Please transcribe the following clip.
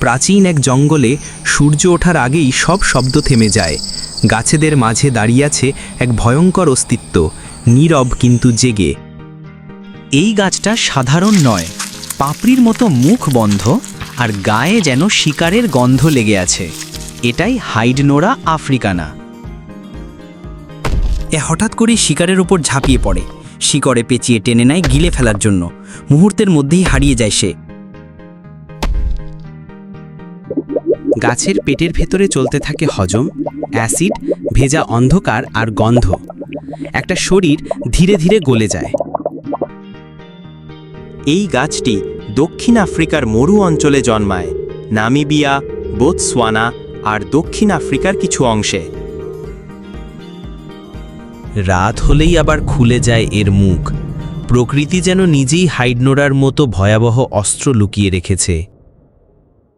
প্রাচীন এক জঙ্গলে সূর্য ওঠার আগেই সব শব্দ থেমে যায়। গাছেদের মাঝে দাঁড়িয়ে আছে এক ভয়ঙ্কর অস্তিত্ব, নীরব কিন্তু জেগে। এই গাছটা সাধারণ নয়, পাপড়ির মতো মুখ বন্ধ আর গায়ে যেন শিকারের গন্ধ লেগে আছে। এটাই হাইডনোরা আফ্রিকানা। এ হঠাৎ করেই শিকারের উপর ঝাঁপিয়ে পড়ে। শিকড়ে পেঁচিয়ে টেনে নেয় গিলে ফেলার জন্য। মুহূর্তের মধ্যেই হারিয়ে যায় সে। গাছের পেটের ভেতরে চলতে থাকে হজম, অ্যাসিড, ভেজা অন্ধকার আর গন্ধ। একটা শরীর ধীরে ধীরে গলে যায়। এই গাছটি দক্ষিণ আফ্রিকার মরু অঞ্চলে জন্মায়, নামিবিয়া বোতসওয়ানা আর দক্ষিণ আফ্রিকার কিছু অংশে। রাত হলেই আবার খুলে যায় এর মুখ। প্রকৃতি যেন নিজেই হাইডনোরার মতো ভয়াবহ অস্ত্র লুকিয়ে রেখেছে।